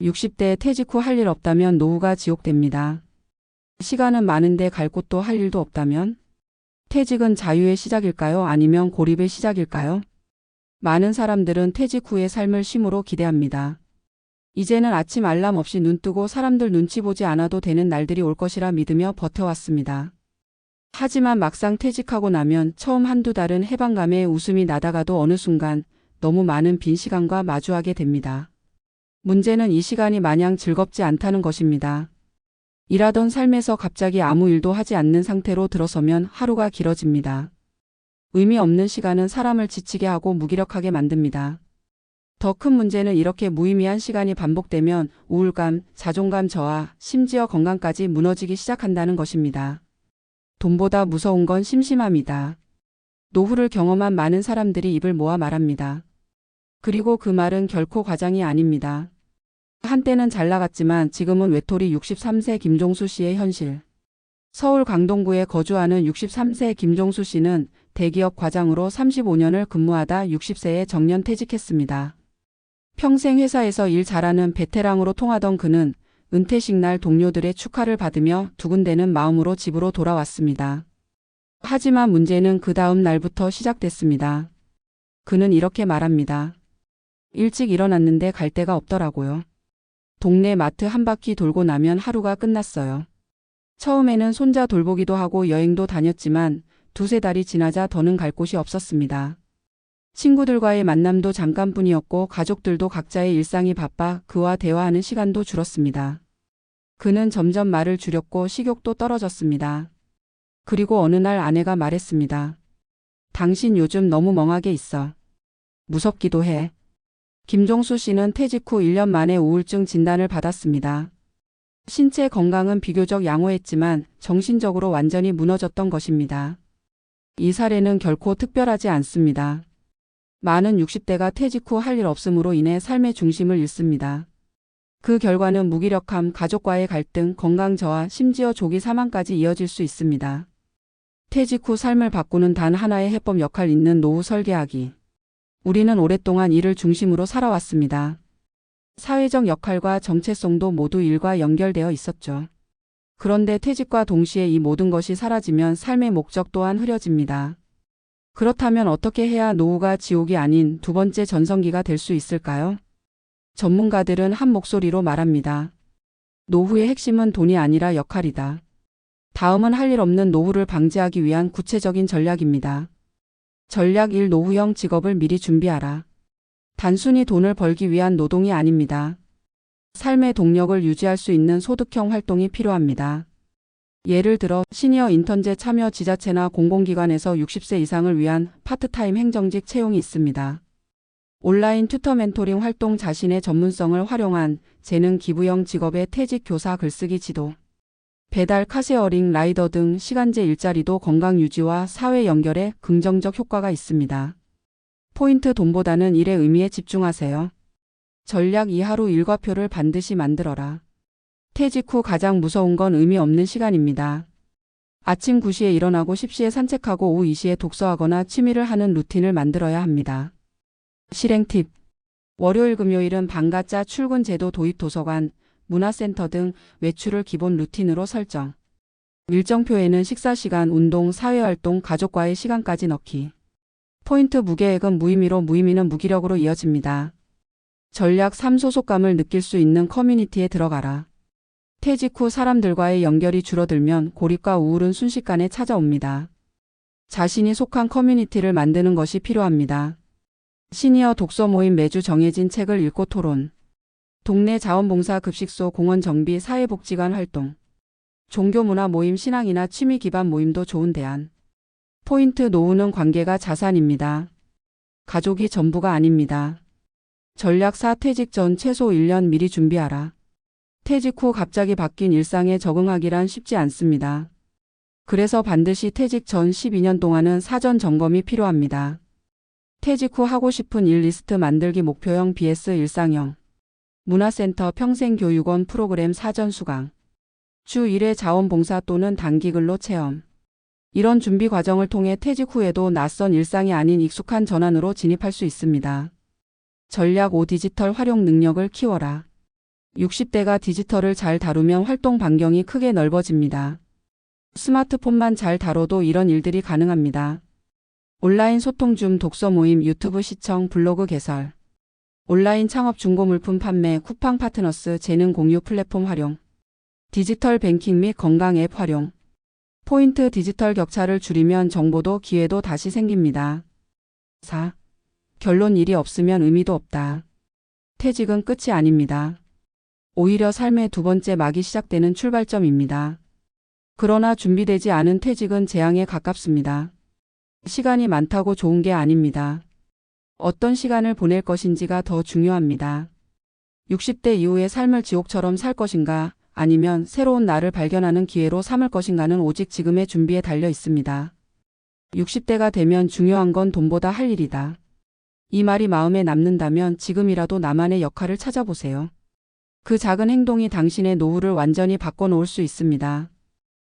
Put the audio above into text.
60대 퇴직 후 할 일 없다면 노후가 지옥됩니다. 시간은 많은데 갈 곳도 할 일도 없다면? 퇴직은 자유의 시작일까요? 아니면 고립의 시작일까요? 많은 사람들은 퇴직 후의 삶을 쉼으로 기대합니다. 이제는 아침 알람 없이 눈 뜨고 사람들 눈치 보지 않아도 되는 날들이 올 것이라 믿으며 버텨왔습니다. 하지만 막상 퇴직하고 나면 처음 한두 달은 해방감에 웃음이 나다가도 어느 순간 너무 많은 빈 시간과 마주하게 됩니다. 문제는 이 시간이 마냥 즐겁지 않다는 것입니다. 일하던 삶에서 갑자기 아무 일도 하지 않는 상태로 들어서면 하루가 길어집니다. 의미 없는 시간은 사람을 지치게 하고 무기력하게 만듭니다. 더 큰 문제는 이렇게 무의미한 시간이 반복되면 우울감, 자존감 저하, 심지어 건강까지 무너지기 시작한다는 것입니다. 돈보다 무서운 건 심심함이다. 노후를 경험한 많은 사람들이 입을 모아 말합니다. 그리고 그 말은 결코 과장이 아닙니다. 한때는 잘 나갔지만 지금은 외톨이 63세 김종수 씨의 현실. 서울 강동구에 거주하는 63세 김종수 씨는 대기업 과장으로 35년을 근무하다 60세에 정년 퇴직했습니다. 평생 회사에서 일 잘하는 베테랑으로 통하던 그는 은퇴식 날 동료들의 축하를 받으며 두근대는 마음으로 집으로 돌아왔습니다. 하지만 문제는 그 다음 날부터 시작됐습니다. 그는 이렇게 말합니다. 일찍 일어났는데 갈 데가 없더라고요. 동네 마트 한 바퀴 돌고 나면 하루가 끝났어요. 처음에는 손자 돌보기도 하고 여행도 다녔지만 두세 달이 지나자 더는 갈 곳이 없었습니다. 친구들과의 만남도 잠깐뿐이었고 가족들도 각자의 일상이 바빠 그와 대화하는 시간도 줄었습니다. 그는 점점 말을 줄였고 식욕도 떨어졌습니다. 그리고 어느 날 아내가 말했습니다. 당신 요즘 너무 멍하게 있어. 무섭기도 해. 김종수 씨는 퇴직 후 1년 만에 우울증 진단을 받았습니다. 신체 건강은 비교적 양호했지만 정신적으로 완전히 무너졌던 것입니다. 이 사례는 결코 특별하지 않습니다. 많은 60대가 퇴직 후 할 일 없음으로 인해 삶의 중심을 잃습니다. 그 결과는 무기력함, 가족과의 갈등, 건강 저하, 심지어 조기 사망까지 이어질 수 있습니다. 퇴직 후 삶을 바꾸는 단 하나의 해법 역할 있는 노후 설계하기. 우리는 오랫동안 일을 중심으로 살아왔습니다. 사회적 역할과 정체성도 모두 일과 연결되어 있었죠. 그런데 퇴직과 동시에 이 모든 것이 사라지면 삶의 목적 또한 흐려집니다. 그렇다면 어떻게 해야 노후가 지옥이 아닌 두 번째 전성기가 될 수 있을까요? 전문가들은 한 목소리로 말합니다. 노후의 핵심은 돈이 아니라 역할이다. 다음은 할 일 없는 노후를 방지하기 위한 구체적인 전략입니다. 전략 1 노후형 직업을 미리 준비하라. 단순히 돈을 벌기 위한 노동이 아닙니다. 삶의 동력을 유지할 수 있는 소득형 활동이 필요합니다. 예를 들어 시니어 인턴제 참여 지자체나 공공기관에서 60세 이상을 위한 파트타임 행정직 채용이 있습니다. 온라인 튜터 멘토링 활동 자신의 전문성을 활용한 재능 기부형 직업의 퇴직 교사 글쓰기 지도, 배달 카세어링 라이더 등 시간제 일자리도 건강 유지와 사회 연결에 긍정적 효과가 있습니다. 포인트 돈보다는 일의 의미에 집중하세요. 전략 이하루 일과표를 반드시 만들어라. 퇴직 후 가장 무서운 건 의미 없는 시간입니다. 아침 9시에 일어나고 10시에 산책하고 오후 2시에 독서하거나 취미를 하는 루틴을 만들어야 합니다. 실행 팁. 월요일 금요일은 방가짜 출근 제도 도입 도서관, 문화센터 등 외출을 기본 루틴으로 설정. 일정표에는 식사 시간, 운동, 사회활동, 가족과의 시간까지 넣기. 포인트 무계획은 무의미로 무의미는 무기력으로 이어집니다. 전략 3 소속감을 느낄 수 있는 커뮤니티에 들어가라. 퇴직 후 사람들과의 연결이 줄어들면 고립과 우울은 순식간에 찾아옵니다. 자신이 속한 커뮤니티를 만드는 것이 필요합니다. 시니어 독서 모임 매주 정해진 책을 읽고 토론. 동네 자원봉사 급식소 공원 정비 사회복지관 활동. 종교문화 모임 신앙이나 취미 기반 모임도 좋은 대안. 포인트 노후는 관계가 자산입니다. 가족이 전부가 아닙니다. 전략 4 퇴직 전 최소 1년 미리 준비하라. 퇴직 후 갑자기 바뀐 일상에 적응하기란 쉽지 않습니다. 그래서 반드시 퇴직 전 12년 동안은 사전 점검이 필요합니다. 퇴직 후 하고 싶은 일 리스트 만들기 목표형 BS 일상형. 문화센터 평생교육원 프로그램 사전 수강. 주 1회 자원봉사 또는 단기 근로 체험. 이런 준비 과정을 통해 퇴직 후에도 낯선 일상이 아닌 익숙한 전환으로 진입할 수 있습니다. 전략 5 디지털 활용 능력을 키워라. 60대가 디지털을 잘 다루면 활동 반경이 크게 넓어집니다. 스마트폰만 잘 다뤄도 이런 일들이 가능합니다. 온라인 소통 중 독서 모임, 유튜브 시청, 블로그 개설. 온라인 창업 중고 물품 판매, 쿠팡 파트너스, 재능 공유 플랫폼 활용. 디지털 뱅킹 및 건강 앱 활용. 포인트 디지털 격차를 줄이면 정보도 기회도 다시 생깁니다. 4. 결론 일이 없으면 의미도 없다. 퇴직은 끝이 아닙니다. 오히려 삶의 두 번째 막이 시작되는 출발점입니다. 그러나 준비되지 않은 퇴직은 재앙에 가깝습니다. 시간이 많다고 좋은 게 아닙니다. 어떤 시간을 보낼 것인지가 더 중요합니다. 60대 이후의 삶을 지옥처럼 살 것인가 아니면 새로운 나를 발견하는 기회로 삼을 것인가는 오직 지금의 준비에 달려 있습니다. 60대가 되면 중요한 건 돈보다 할 일이다. 이 말이 마음에 남는다면 지금이라도 나만의 역할을 찾아보세요. 그 작은 행동이 당신의 노후를 완전히 바꿔놓을 수 있습니다.